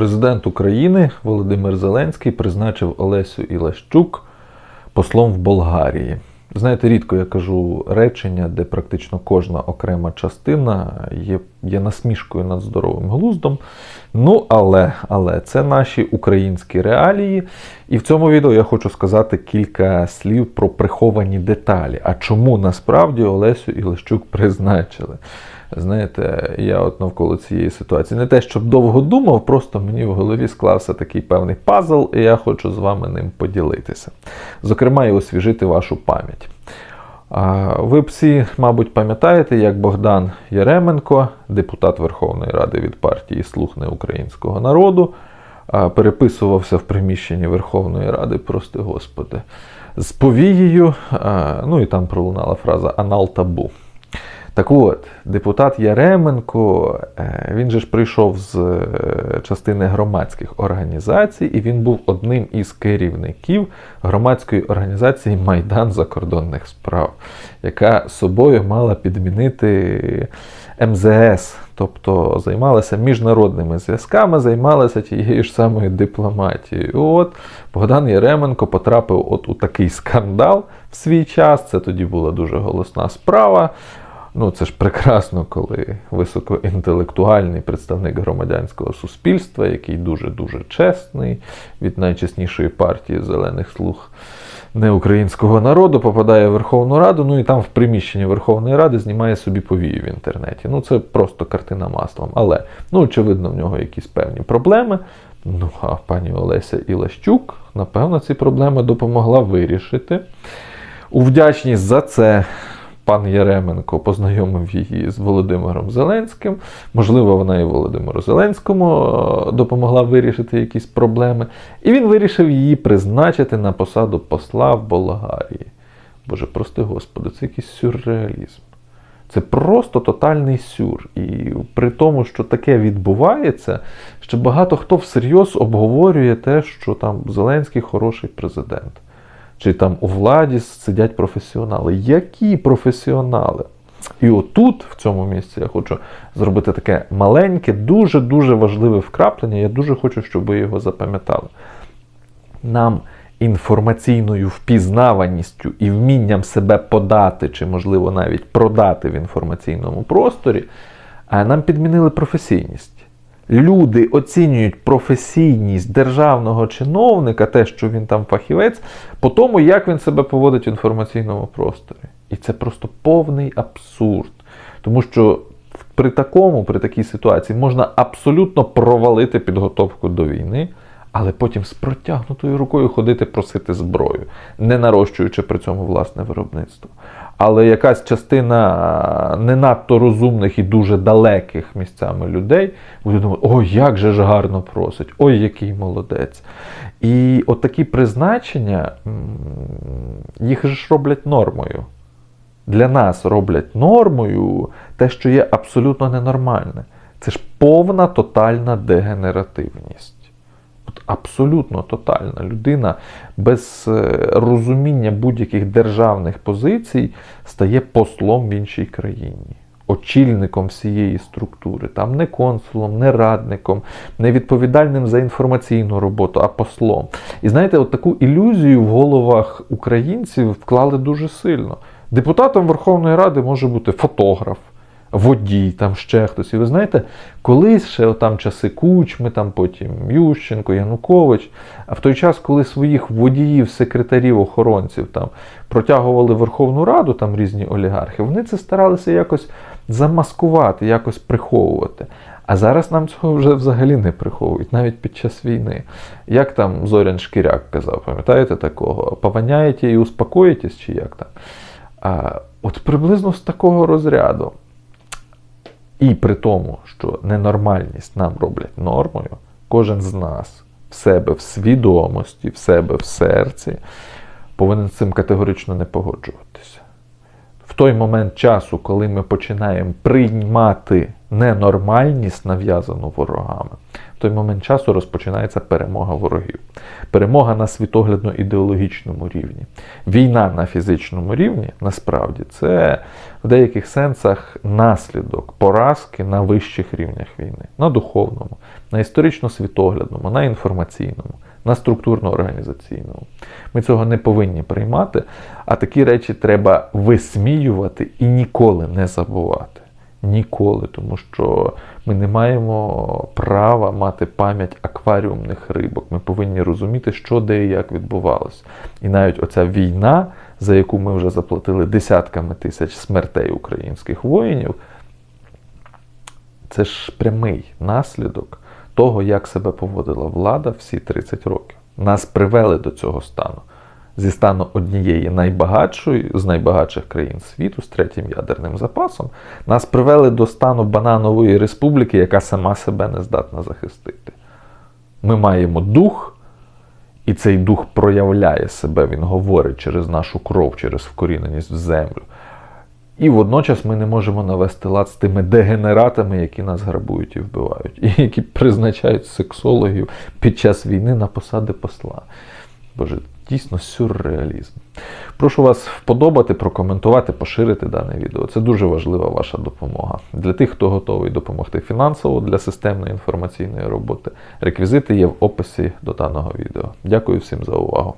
Президент України Володимир Зеленський призначив Олесю Ілащук послом в Болгарії. Знаєте, рідко я кажу речення, де практично кожна окрема частина є, є насмішкою над здоровим глуздом. Ну, але, але це наші українські реалії. І в цьому відео я хочу сказати кілька слів про приховані деталі. А чому насправді Олесю Ілащук призначили? Знаєте, я от навколо цієї ситуації не те, щоб довго думав, просто мені в голові склався такий певний пазл, і я хочу з вами ним поділитися. Зокрема, і освіжити вашу пам'ять. Ви всі, мабуть, пам'ятаєте, як Богдан Яременко, депутат Верховної Ради від партії Слуг неукраїнського народу, переписувався в приміщенні Верховної Ради, прости Господи, з повією, ну і там пролунала фраза Анал табу. Так от, депутат Яременко, е, він же ж прийшов з е, частини громадських організацій, і він був одним із керівників громадської організації Майдан закордонних справ, яка собою мала підмінити МЗС, тобто займалася міжнародними зв'язками, займалася тією ж самою дипломатією. От Богдан Яременко потрапив от у такий скандал в свій час. Це тоді була дуже голосна справа. Ну, це ж прекрасно, коли високоінтелектуальний представник громадянського суспільства, який дуже-дуже чесний, від найчеснішої партії зелених слуг неукраїнського народу, попадає в Верховну Раду, ну і там в приміщенні Верховної Ради знімає собі повію в інтернеті. Ну, це просто картина маслом. Але, ну, очевидно, в нього якісь певні проблеми. Ну, а пані Олеся Ілащук, напевно, ці проблеми допомогла вирішити. У вдячність за це пан Яременко познайомив її з Володимиром Зеленським. Можливо, вона і Володимиру Зеленському е, допомогла вирішити якісь проблеми. І він вирішив її призначити на посаду посла в Болгарії. Боже, прости Господи, це якийсь сюрреалізм. Це просто тотальний сюр. І при тому, що таке відбувається, ще багато хто всерйоз обговорює те, що там Зеленський хороший президент чи там у владі сидять професіонали. Які професіонали? І отут, в цьому місці, я хочу зробити таке маленьке, дуже-дуже важливе вкраплення. Я дуже хочу, щоб ви його запам'ятали. Нам інформаційною впізнаваністю і вмінням себе подати, чи, можливо, навіть продати в інформаційному просторі, нам підмінили професійність. Люди оцінюють професійність державного чиновника, те, що він там фахівець, по тому, як він себе поводить в інформаційному просторі. І це просто повний абсурд. Тому що при такому, при такій ситуації можна абсолютно провалити підготовку до війни, але потім з протягнутою рукою ходити просити зброю, не нарощуючи при цьому власне виробництво. Але якась частина не надто розумних і дуже далеких місцями людей буде думати, ой, як же ж гарно просить, ой, який молодець. І от такі призначення, їх ж роблять нормою. Для нас роблять нормою те, що є абсолютно ненормальне. Це ж повна тотальна дегенеративність. Абсолютно тотальна людина без е, розуміння будь-яких державних позицій стає послом в іншій країні, очільником всієї структури, там не консулом, не радником, не відповідальним за інформаційну роботу, а послом. І знаєте, от таку ілюзію в головах українців вклали дуже сильно. Депутатом Верховної Ради може бути фотограф водій, там ще хтось. І ви знаєте, колись ще там часи Кучми, там потім Ющенко, Янукович, а в той час, коли своїх водіїв, секретарів, охоронців там протягували Верховну Раду, там різні олігархи, вони це старалися якось замаскувати, якось приховувати. А зараз нам цього вже взагалі не приховують, навіть під час війни. Як там Зорян Шкіряк казав, пам'ятаєте такого? Пованяєте і успокоїтесь, чи як там? А, От приблизно з такого розряду. І при тому, що ненормальність нам роблять нормою, кожен з нас в себе в свідомості, в себе в серці повинен з цим категорично не погоджуватися. В той момент часу, коли ми починаємо приймати ненормальність, нав'язану ворогами, в той момент часу розпочинається перемога ворогів. Перемога на світоглядно-ідеологічному рівні. Війна на фізичному рівні насправді це в деяких сенсах наслідок поразки на вищих рівнях війни, на духовному, на історично-світоглядному, на інформаційному, на структурно-організаційному. Ми цього не повинні приймати, а такі речі треба висміювати і ніколи не забувати. Ніколи, тому що ми не маємо права мати пам'ять акваріумних рибок. Ми повинні розуміти, що де і як відбувалося. І навіть оця війна, за яку ми вже заплатили десятками тисяч смертей українських воїнів, це ж прямий наслідок того, як себе поводила влада всі 30 років. Нас привели до цього стану. Зі стану однієї найбагатшої з найбагатших країн світу з третім ядерним запасом, нас привели до стану бананової республіки, яка сама себе не здатна захистити. Ми маємо дух, і цей дух проявляє себе, він говорить через нашу кров, через вкоріненість в землю. І водночас ми не можемо навести лад з тими дегенератами, які нас грабують і вбивають, і які призначають сексологів під час війни на посади посла. Боже, дійсно сюрреалізм. Прошу вас вподобати, прокоментувати, поширити дане відео. Це дуже важлива ваша допомога. Для тих, хто готовий допомогти фінансово для системної інформаційної роботи. Реквізити є в описі до даного відео. Дякую всім за увагу.